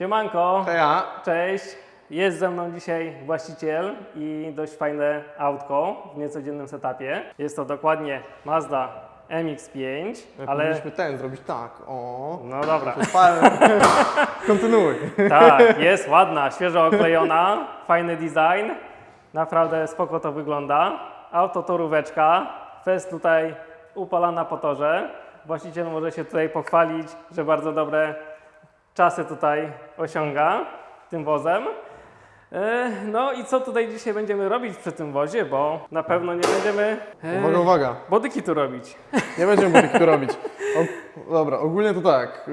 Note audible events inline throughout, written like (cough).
Siemanko, Heja. cześć. Jest ze mną dzisiaj właściciel i dość fajne autko w niecodziennym setupie. Jest to dokładnie Mazda MX-5, Ale... ale Powinniśmy ten zrobić tak. O. no dobra. (laughs) Kontynuuj. Tak, jest ładna, świeżo oklejona, fajny design. Naprawdę spoko to wygląda. Auto toróweczka, fest tutaj upalana po torze. Właściciel może się tutaj pochwalić, że bardzo dobre czasy tutaj osiąga tym wozem. E, No i co tutaj dzisiaj będziemy robić przy tym wozie, bo na pewno nie będziemy e, Uwaga, uwaga. bodyki tu robić. (laughs) Nie będziemy budynku robić. O, dobra, ogólnie to tak.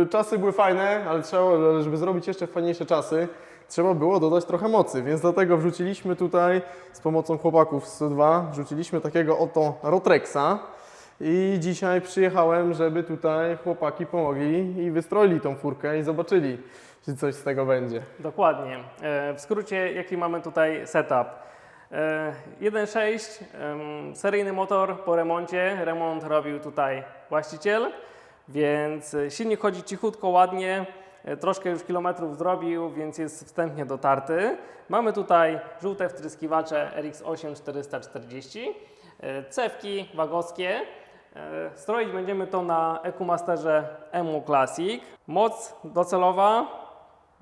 Yy, czasy były fajne, ale trzeba, żeby zrobić jeszcze fajniejsze czasy, trzeba było dodać trochę mocy, więc dlatego wrzuciliśmy tutaj z pomocą chłopaków z SU2, wrzuciliśmy takiego oto Rotrexa. I dzisiaj przyjechałem, żeby tutaj chłopaki pomogli i wystroili tą furkę i zobaczyli, czy coś z tego będzie. Dokładnie. E, W skrócie, jaki mamy tutaj setup? E, 1.6, em, seryjny motor po remoncie. Remont robił tutaj właściciel, więc e, silnik chodzi cichutko, ładnie. E, Troszkę już kilometrów zrobił, więc jest wstępnie dotarty. Mamy tutaj żółte wtryskiwacze RX8 440, e, cewki wagowskie. E, Stroić będziemy to na EcoMasterze EMU Classic. Moc docelowa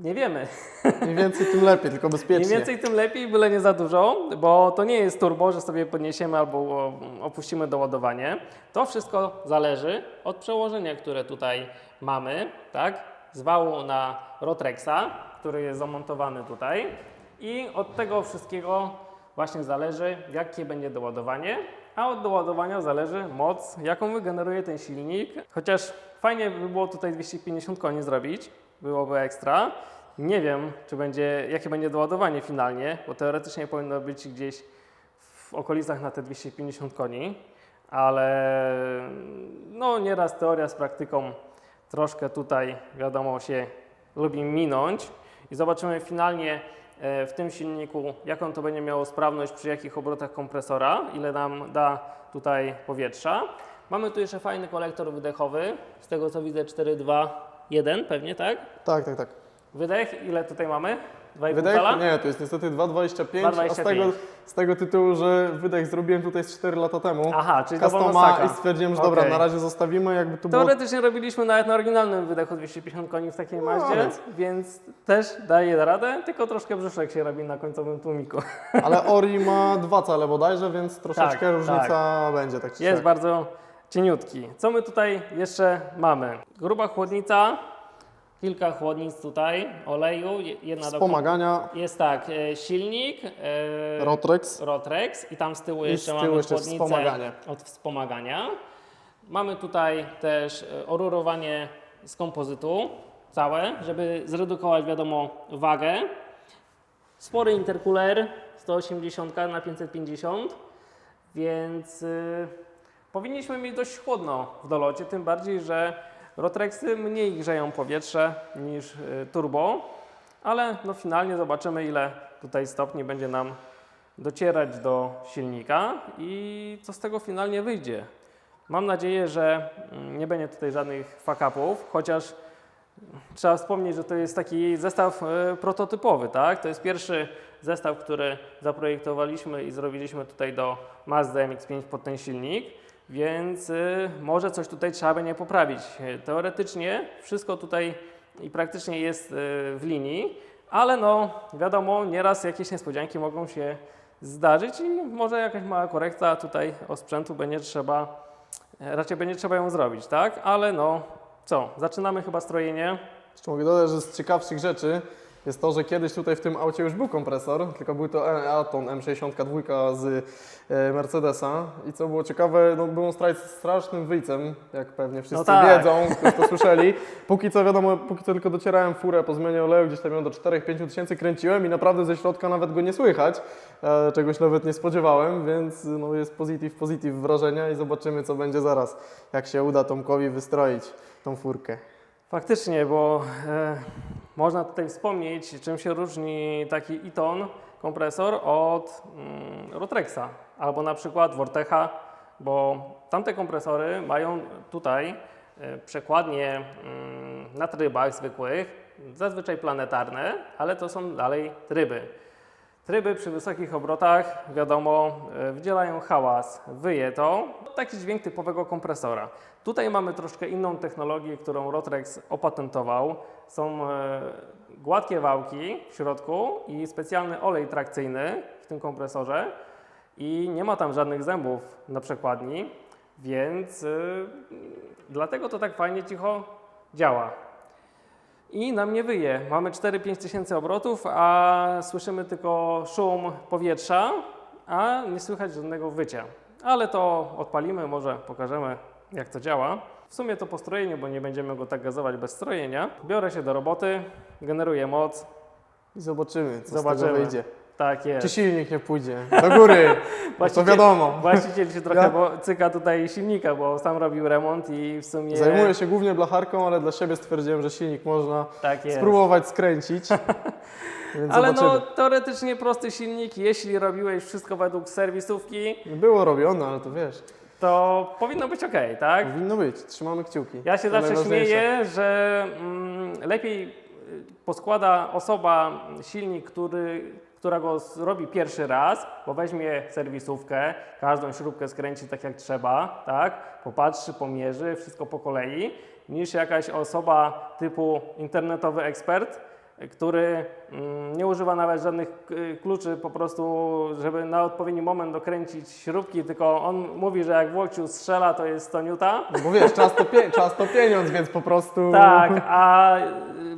nie wiemy. (laughs) Im więcej, tym lepiej, tylko bezpiecznie. Im więcej, tym lepiej, byle nie za dużo, bo to nie jest turbo, że sobie podniesiemy albo opuścimy doładowanie. To wszystko zależy od przełożenia, które tutaj mamy, tak? Z wału na Rotrexa, który jest zamontowany tutaj. I od tego wszystkiego właśnie zależy, jakie będzie doładowanie, a od doładowania zależy moc, jaką wygeneruje ten silnik. Chociaż fajnie by było tutaj 250 koni zrobić, byłoby ekstra. Nie wiem, czy będzie, jakie będzie doładowanie finalnie, bo teoretycznie powinno być gdzieś w okolicach na te 250 koni, ale no nieraz teoria z praktyką troszkę tutaj wiadomo się lubi minąć i zobaczymy finalnie w tym silniku, jaką to będzie miało sprawność, przy jakich obrotach kompresora, ile nam da tutaj powietrza. Mamy tu jeszcze fajny kolektor wydechowy, z tego co widzę 421 pewnie, tak? Tak, tak, tak. Wydech, ile tutaj mamy? 2,5 Wydech? cala? Nie, to jest niestety 2,25, a z 2,25. tego, z tego tytułu, że wydech zrobiłem tutaj z 4 lata temu. Aha, czyli to wolna Customa i stwierdziłem, że dobra, Okej. na razie zostawimy, jakby tu było... Teoretycznie robiliśmy nawet na oryginalnym wydechu 250 koni w takiej maździe, więc- więc też daje radę, tylko troszkę brzuszek się robi na końcowym tłumiku. (laughs) Ale Ori ma dwa cale bodajże, więc troszeczkę Tak, różnica będzie, tak czy Jest siak. bardzo cieniutki. Co my tutaj jeszcze mamy? Gruba chłodnica, kilka chłodnic tutaj, oleju, je- jedna do Wspomagania, Jest tak, e, silnik, e, Rotrex. Rotrex i tam z tyłu I jeszcze z tyłu mamy jeszcze chłodnicę wspomaganie. od wspomagania. Mamy tutaj też e, orurowanie z kompozytu całe, żeby zredukować wiadomo wagę. Spory intercooler 180 na 550, więc y, powinniśmy mieć dość chłodno w dolocie, tym bardziej, że Rotrexy mniej grzeją powietrze niż y, turbo, ale no finalnie zobaczymy ile tutaj stopni będzie nam docierać do silnika i co z tego finalnie wyjdzie. Mam nadzieję, że mm, nie będzie tutaj żadnych fuck-upów, chociaż trzeba wspomnieć, że to jest taki zestaw e, prototypowy, tak? To jest pierwszy zestaw, który zaprojektowaliśmy i zrobiliśmy tutaj do Mazda MX-5 pod ten silnik, więc y, może coś tutaj trzeba będzie poprawić. Teoretycznie wszystko tutaj i praktycznie jest y, w linii, ale no wiadomo, nieraz jakieś niespodzianki mogą się zdarzyć i może jakaś mała korekta tutaj osprzętu będzie trzeba, raczej będzie trzeba ją zrobić, tak? Ale no co, zaczynamy chyba strojenie. Jeszcze mogę dodać, że z ciekawszych rzeczy jest to, że kiedyś tutaj w tym aucie już był kompresor, tylko był to E- Aton M62 z e, Mercedesa i co było ciekawe, no był on stra- strasznym wyjcem, jak pewnie wszyscy No tak. wiedzą, którzy to słyszeli. (laughs) Póki co wiadomo, póki co tylko docierałem furę po zmianie oleju, gdzieś tam ją do 4-5 tysięcy kręciłem i naprawdę ze środka nawet go nie słychać, e, czegoś nawet nie spodziewałem, więc no, jest pozytyw, pozytyw wrażenia i zobaczymy co będzie zaraz, jak się uda Tomkowi wystroić tą furkę. Faktycznie, bo e, można tutaj wspomnieć, czym się różni taki Iton kompresor od mm, Rotrexa albo na przykład Vortecha, bo tamte kompresory mają tutaj e, przekładnie mm, na trybach zwykłych zazwyczaj planetarne, ale to są dalej tryby. Tryby przy wysokich obrotach, wiadomo, e, wydzielają hałas, wyje to. Taki dźwięk typowego kompresora. Tutaj mamy troszkę inną technologię, którą Rotrex opatentował. Są e, gładkie wałki w środku i specjalny olej trakcyjny w tym kompresorze i nie ma tam żadnych zębów na przekładni, więc y, dlatego to tak fajnie cicho działa. I nam nie wyje. Mamy 4-5 tysięcy obrotów, a słyszymy tylko szum powietrza, a nie słychać żadnego wycia. Ale to odpalimy, może pokażemy jak to działa. W sumie to po strojeniu, bo nie będziemy go tak gazować bez strojenia. Biorę się do roboty, generuję moc. I zobaczymy, co z Zobaczymy. tego wyjdzie. Tak Czy jest. silnik nie pójdzie do góry? No (laughs) to wiadomo. Właściciel się trochę Ja- cyka tutaj silnika, bo sam robił remont i w sumie Zajmuję się głównie blacharką, ale dla siebie stwierdziłem, że silnik można tak spróbować skręcić. (laughs) Więc Ale zobaczymy. no teoretycznie prosty silnik, jeśli robiłeś wszystko według serwisówki, Było robione, ale to wiesz, to powinno być ok, tak? powinno być. Trzymamy kciuki. Ja się To zawsze śmieję, że mm, lepiej y, poskłada osoba silnik, który, która go robi pierwszy raz, bo weźmie serwisówkę, każdą śrubkę skręci tak jak trzeba, tak? Popatrzy, pomierzy, wszystko po kolei, niż jakaś osoba typu internetowy ekspert, który mm, nie używa nawet żadnych y, kluczy, po prostu, żeby na odpowiedni moment dokręcić śrubki, tylko on mówi, że jak w łokciu strzela, to jest 100 niuta, No bo wiesz, czas to, czas to pieniądz, więc po prostu... tak, a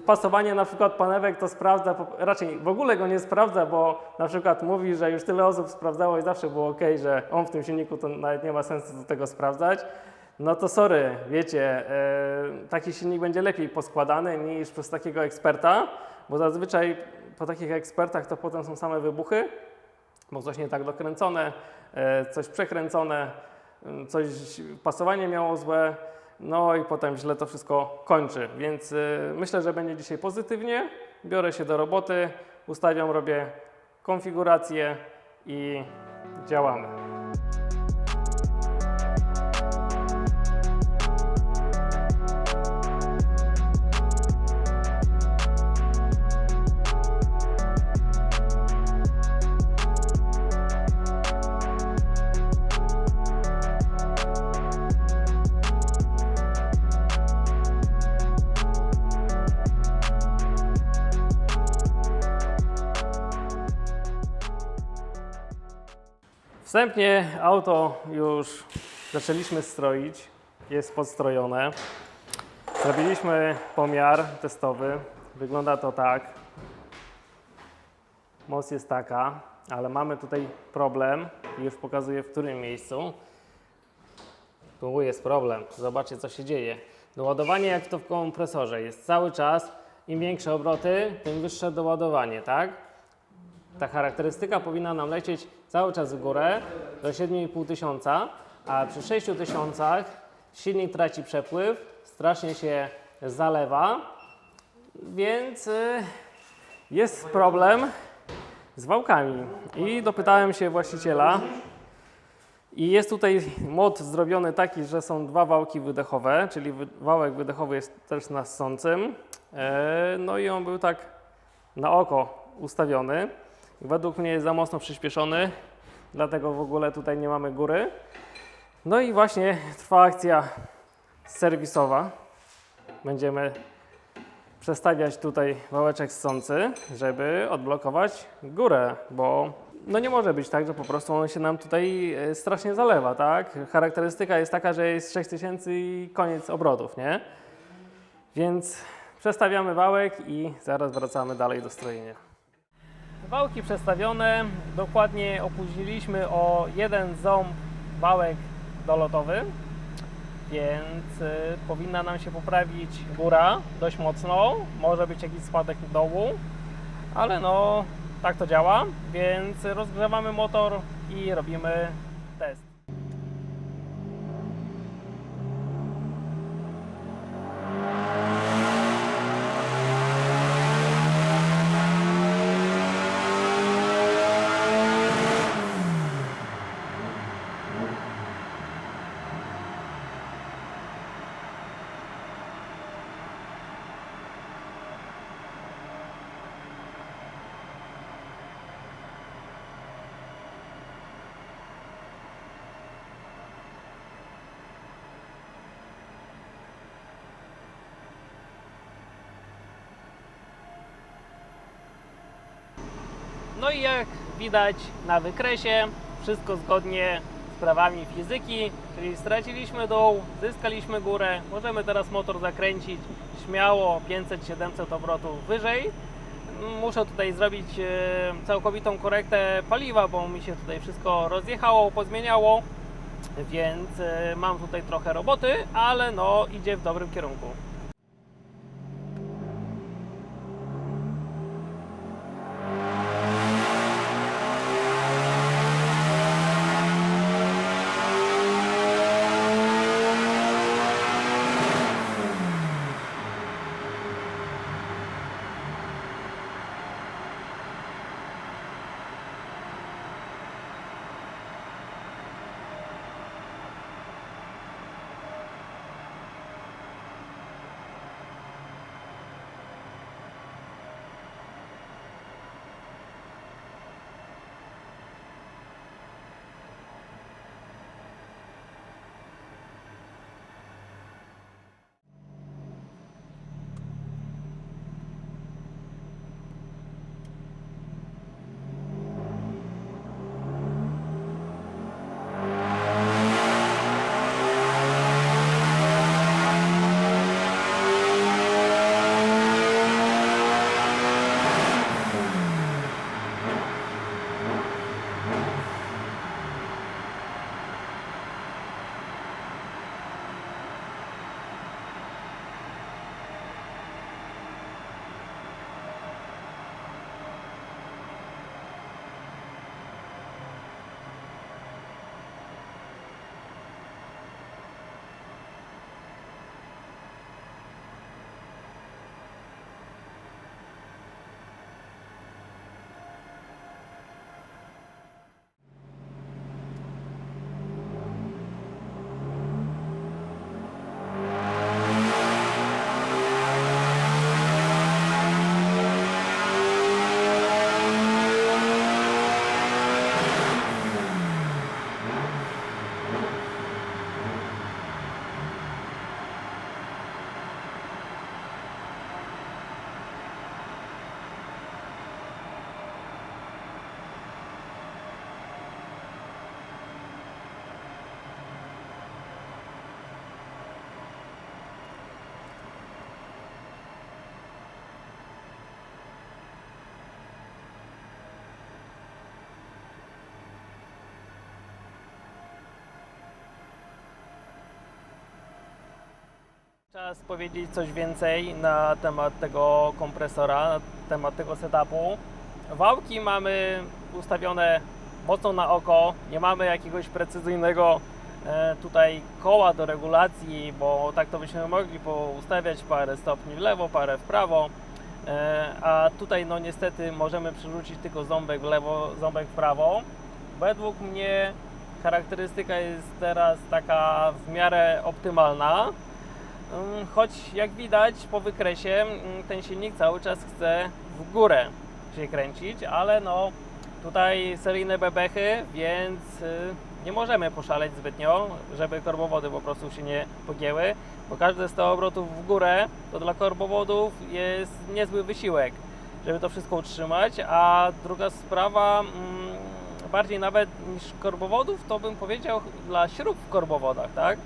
pasowanie na przykład panewek to sprawdza, raczej w ogóle go nie sprawdza, bo na przykład mówi, że już tyle osób sprawdzało i zawsze było ok, że on w tym silniku to nawet nie ma sensu do tego sprawdzać. No to sorry, wiecie, e, taki silnik będzie lepiej poskładany niż przez takiego eksperta, bo zazwyczaj po takich ekspertach to potem są same wybuchy, bo coś nie tak dokręcone, e, coś przekręcone, m, coś pasowanie miało złe, no i potem źle to wszystko kończy. Więc y, myślę, że będzie dzisiaj pozytywnie. Biorę się do roboty, ustawiam, robię konfigurację i działamy. Wstępnie auto już zaczęliśmy stroić, jest podstrojone. Zrobiliśmy pomiar testowy. Wygląda to tak. Moc jest taka, ale mamy tutaj problem już pokazuję w którym miejscu. Tu jest problem. Zobaczcie, co się dzieje. Doładowanie, jak to w kompresorze, jest cały czas. Im większe obroty, tym wyższe doładowanie, tak? Ta charakterystyka powinna nam lecieć cały czas w górę do 7,5 tysiąca, a przy 6 tysiącach silnik traci przepływ, strasznie się zalewa, więc y, jest problem z wałkami. I dopytałem się właściciela, i jest tutaj mod zrobiony taki, że są dwa wałki wydechowe, czyli wałek wydechowy jest też na ssącym. E, No i on był tak na oko ustawiony. Według mnie jest za mocno przyspieszony, dlatego w ogóle tutaj nie mamy góry. No i właśnie trwa akcja serwisowa. Będziemy przestawiać tutaj wałeczek ssący, żeby odblokować górę, bo no nie może być tak, że po prostu on się nam tutaj e, strasznie zalewa, tak? Charakterystyka jest taka, że jest 6000 i koniec obrotów, nie? Więc przestawiamy wałek i zaraz wracamy dalej do strojenia. Wałki przestawione, dokładnie opóźniliśmy o jeden ząb wałek dolotowy, więc y, powinna nam się poprawić góra dość mocno, może być jakiś spadek dołu, ale no tak to działa, więc rozgrzewamy motor i robimy test. No i jak widać na wykresie, wszystko zgodnie z prawami fizyki, czyli straciliśmy dół, zyskaliśmy górę, możemy teraz motor zakręcić śmiało 500-700 obrotów wyżej. Muszę tutaj zrobić e, całkowitą korektę paliwa, bo mi się tutaj wszystko rozjechało, pozmieniało, więc e, mam tutaj trochę roboty, ale no idzie w dobrym kierunku. Czas powiedzieć coś więcej na temat tego kompresora, na temat tego setupu. Wałki mamy ustawione mocno na oko, nie mamy jakiegoś precyzyjnego e, tutaj koła do regulacji, bo tak to byśmy mogli ustawiać parę stopni w lewo, parę w prawo. E, a tutaj no niestety możemy przerzucić tylko ząbek w lewo, ząbek w prawo. Według mnie charakterystyka jest teraz taka w miarę optymalna. Mm, Choć jak widać po wykresie mm, ten silnik cały czas chce w górę się kręcić, ale no tutaj seryjne bebechy, więc y, nie możemy poszaleć zbytnio, żeby korbowody po prostu się nie pogięły, bo każde 100 obrotów w górę to dla korbowodów jest niezły wysiłek, żeby to wszystko utrzymać, a druga sprawa, mm, bardziej nawet niż korbowodów, to bym powiedział dla śrub w korbowodach, tak?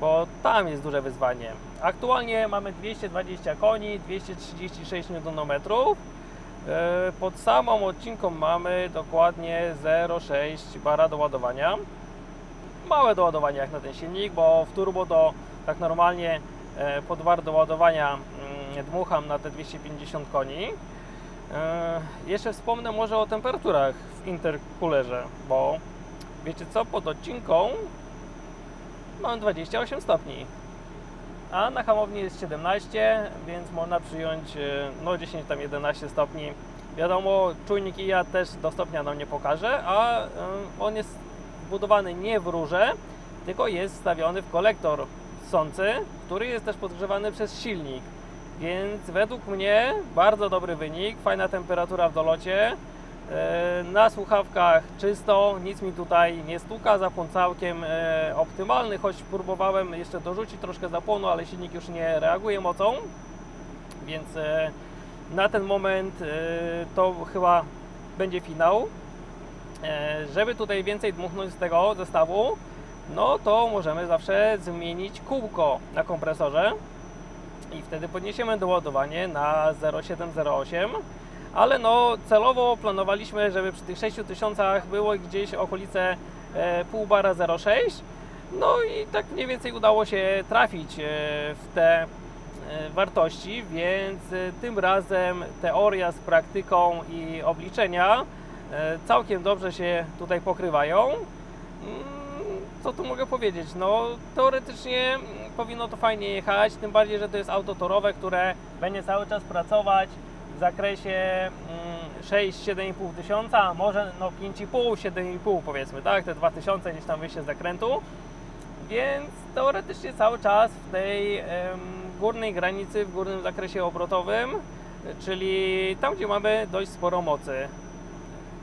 Bo tam jest duże wyzwanie. Aktualnie mamy 220 koni, 236 Nm. E, Pod samą odcinką mamy dokładnie 0,6 bara do ładowania. Małe doładowanie jak na ten silnik, bo w turbo to tak normalnie e, pod war do ładowania mm, dmucham na te 250 koni. E, Jeszcze wspomnę może o temperaturach w intercoolerze, bo wiecie co, pod odcinką mam 28 stopni. A na hamowni jest 17, więc można przyjąć e, no 10 tam 11 stopni. Wiadomo, czujnik IA też do stopnia nam nie pokaże, a e, on jest wbudowany nie w rurze, tylko jest wstawiony w kolektor sący, który jest też podgrzewany przez silnik. Więc według mnie bardzo dobry wynik, fajna temperatura w dolocie. E, Na słuchawkach czysto, nic mi tutaj nie stuka, zapłon całkiem e, optymalny, choć próbowałem jeszcze dorzucić troszkę zapłonu, ale silnik już nie reaguje mocą, więc e, na ten moment to chyba będzie finał, żeby tutaj więcej dmuchnąć z tego zestawu, no to możemy zawsze zmienić kółko na kompresorze. I wtedy podniesiemy doładowanie na 0,708 ale no celowo planowaliśmy, żeby przy tych 6000 było gdzieś okolice e, pół bara 0,6 no i tak mniej więcej udało się trafić e, w te e, wartości, więc tym razem teoria z praktyką i obliczenia całkiem dobrze się tutaj pokrywają. Mm, Co tu mogę powiedzieć? No teoretycznie mm, powinno to fajnie jechać, tym bardziej, że to jest auto torowe, które będzie cały czas pracować w zakresie mm, 6-7,5 tysiąca, a może no 5,5, 7,5 powiedzmy, tak? Te 2000 gdzieś tam wyjście z zakrętu. Więc teoretycznie cały czas w tej górnej granicy, w górnym zakresie obrotowym, czyli tam, gdzie mamy dość sporo mocy.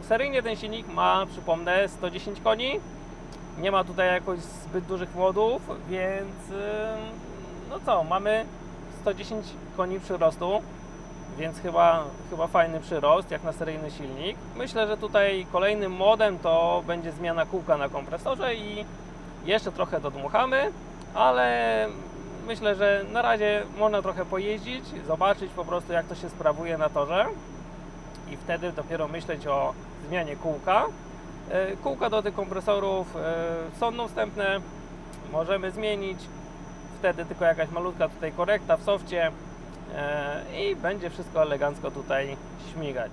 Seryjnie ten silnik ma, przypomnę, 110 koni. Nie ma tutaj jakoś zbyt dużych młodów, więc no co, mamy 110 koni przyrostu, więc chyba, chyba fajny przyrost jak na seryjny silnik. Myślę, że tutaj kolejnym modem to będzie zmiana kółka na kompresorze i jeszcze trochę dodmuchamy, ale myślę, że na razie można trochę pojeździć, zobaczyć po prostu jak to się sprawuje na torze i wtedy dopiero myśleć o zmianie kółka. E, Kółka do tych kompresorów e, są dostępne, możemy zmienić, wtedy tylko jakaś malutka tutaj korekta w softie i będzie wszystko elegancko tutaj śmigać.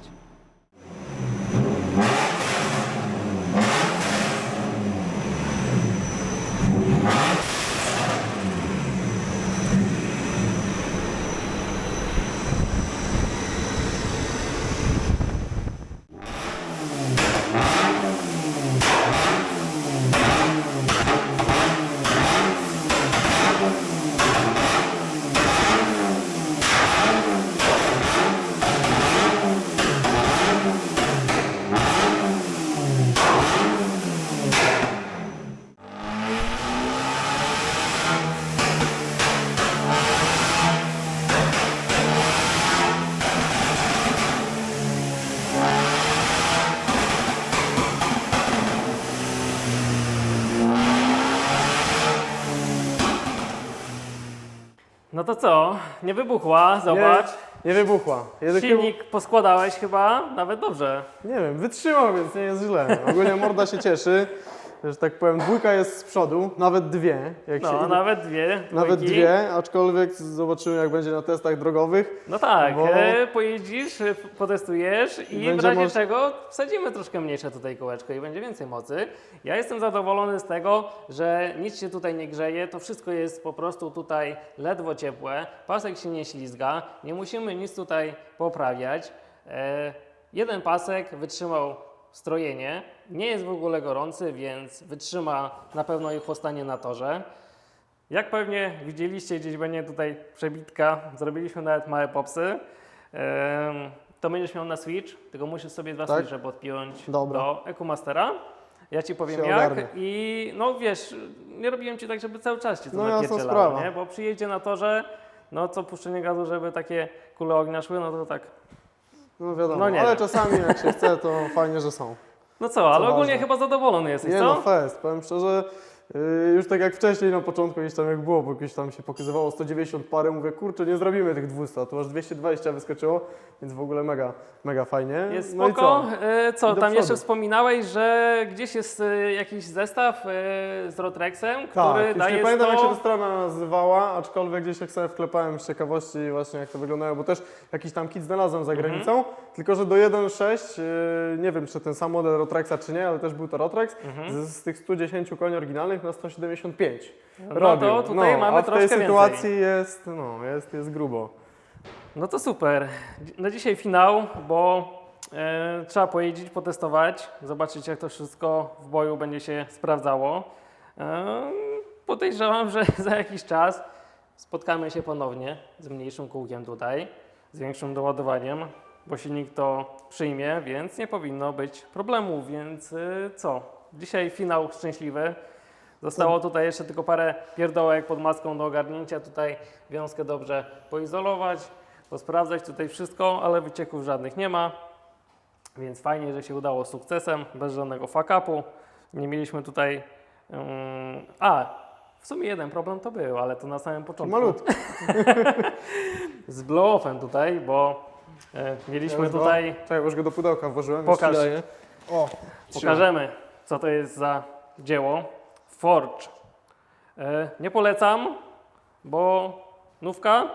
No to co? Nie wybuchła, zobacz. Nie, nie wybuchła. Silnik poskładałeś chyba nawet dobrze. Nie wiem, wytrzymał, więc nie jest źle. Ogólnie morda się cieszy, że tak powiem, dwójka jest z przodu, nawet dwie. Jak No, się, nawet dwie. nawet dwójki. dwie, aczkolwiek zobaczymy jak będzie na testach drogowych. No tak, Bo- e, pojeździsz, e, potestujesz i w razie moż- czego wsadzimy troszkę mniejsze tutaj kołeczko i będzie więcej mocy. Ja jestem zadowolony z tego, że nic się tutaj nie grzeje, to wszystko jest po prostu tutaj ledwo ciepłe, pasek się nie ślizga, nie musimy nic tutaj poprawiać. E, jeden pasek wytrzymał strojenie, nie jest w ogóle gorący, więc wytrzyma na pewno ich postanie na torze. Jak pewnie widzieliście, gdzieś będzie tutaj przebitka, zrobiliśmy nawet małe popsy. To będziesz miał na Switch, tylko musisz sobie dwa Tak? Switche podpiąć Dobra. do EcoMastera. Ja Ci powiem Się jak ogarnę. i no wiesz, nie robiłem Ci tak, żeby cały czas Cię to No, napierdzielało, nie? Bo przyjedzie na torze, no co puszczenie gazu, żeby takie kule ognia szły, no to tak. No wiadomo, No nie ale czasami jak się chce, to (laughs) fajnie, że są. No co, ale ogólnie ważne. chyba zadowolony jesteś, Nie co? no, fest, powiem szczerze, już tak jak wcześniej na początku gdzieś tam jak było, bo gdzieś tam się pokazywało 190 parę, mówię, kurczę, nie zrobimy tych 200, a tu aż 220 wyskoczyło, więc w ogóle mega, mega fajnie. Jest no i spoko. co? E, co, I tam jeszcze wspominałeś, że gdzieś jest e, jakiś zestaw e, z Rotrexem, który Tak, daje nie pamiętam 100... jak się ta strona nazywała, aczkolwiek gdzieś jak sobie wklepałem z ciekawości właśnie jak to wyglądało, bo też jakiś tam kit znalazłem za Mhm. granicą, tylko że do 1.6, yy, nie wiem czy ten sam model Rotrexa czy nie, ale też był to Rotrex, z, z tych 110 koni oryginalnych na 175 Mhm. No robił. to tutaj mamy a w tej sytuacji jest, no, jest, jest grubo. No to super. Na dzisiaj finał, bo e, trzeba pojeździć, potestować, zobaczyć jak to wszystko w boju będzie się sprawdzało. E, podejrzewam, że (laughs) za jakiś czas spotkamy się ponownie z mniejszym kółkiem tutaj, z większym doładowaniem, bo silnik to przyjmie, więc nie powinno być problemu. Więc e, co? Dzisiaj finał szczęśliwy. Zostało tutaj jeszcze tylko parę pierdołek pod maską do ogarnięcia. Tutaj wiązkę dobrze poizolować, posprawdzać tutaj wszystko, ale wycieków żadnych nie ma. Więc fajnie, że się udało z sukcesem, bez żadnego fuck-upu. Nie mieliśmy tutaj. ym, a, w sumie jeden problem to był, ale to na samym początku. Malutki. (laughs) Z blow-offem tutaj, bo e, mieliśmy Ja już go- tutaj. Czekaj, już go do pudełka włożyłem. Pokaż. O, Pokażemy, co to jest za dzieło. Forge. E, nie polecam, bo nówka,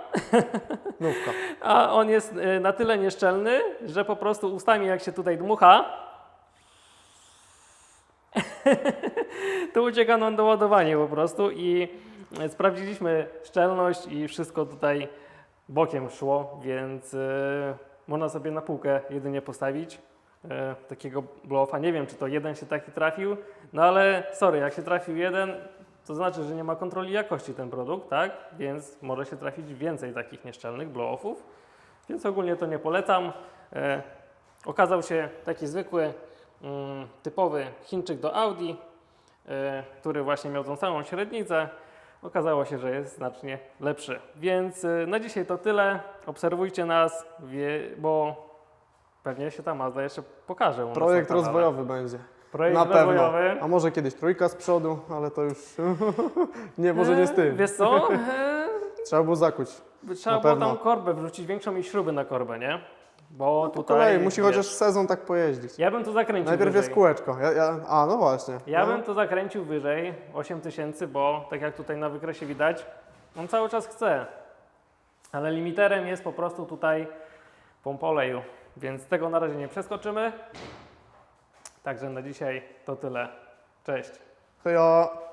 (laughs) Nówka. a on jest e, na tyle nieszczelny, że po prostu ustami jak się tutaj dmucha, (laughs) to ucieka nam doładowanie po prostu i e, sprawdziliśmy szczelność i wszystko tutaj bokiem szło, więc można sobie na półkę jedynie postawić e, takiego blofa. Nie wiem, czy to jeden się taki trafił, no ale sorry, jak się trafił jeden, to znaczy, że nie ma kontroli jakości ten produkt, tak? Więc może się trafić więcej takich nieszczelnych blow-offów. Więc ogólnie to nie polecam. E, okazał się taki zwykły, mm, typowy Chińczyk do Audi, e, który właśnie miał tą samą średnicę. Okazało się, że jest znacznie lepszy. Więc e, na dzisiaj to tyle. Obserwujcie nas, wie, bo pewnie się ta Mazda jeszcze pokaże. u nas na Projekt kanale. rozwojowy będzie. Projekt Na pewno. rozwojowy. A może kiedyś trójka z przodu, ale to już (laughs) nie, może nie z E, tym. Wiesz co? (laughs) E, Trzeba było zakuć. Trzeba Na było pewno. tam korbę wrzucić większą i śruby na korbę, nie? Bo Po tutaj. kolei, musi wiesz, chociaż sezon tak pojeździć. Ja bym to zakręcił Najpierw wyżej. jest kółeczko. Ja, ja, a, no właśnie. Ja no. bym to zakręcił wyżej, 8000, bo tak jak tutaj na wykresie widać, on cały czas chce. Ale limiterem jest po prostu tutaj pompa oleju, więc tego na razie nie przeskoczymy. Także na dzisiaj to tyle. Cześć. Ja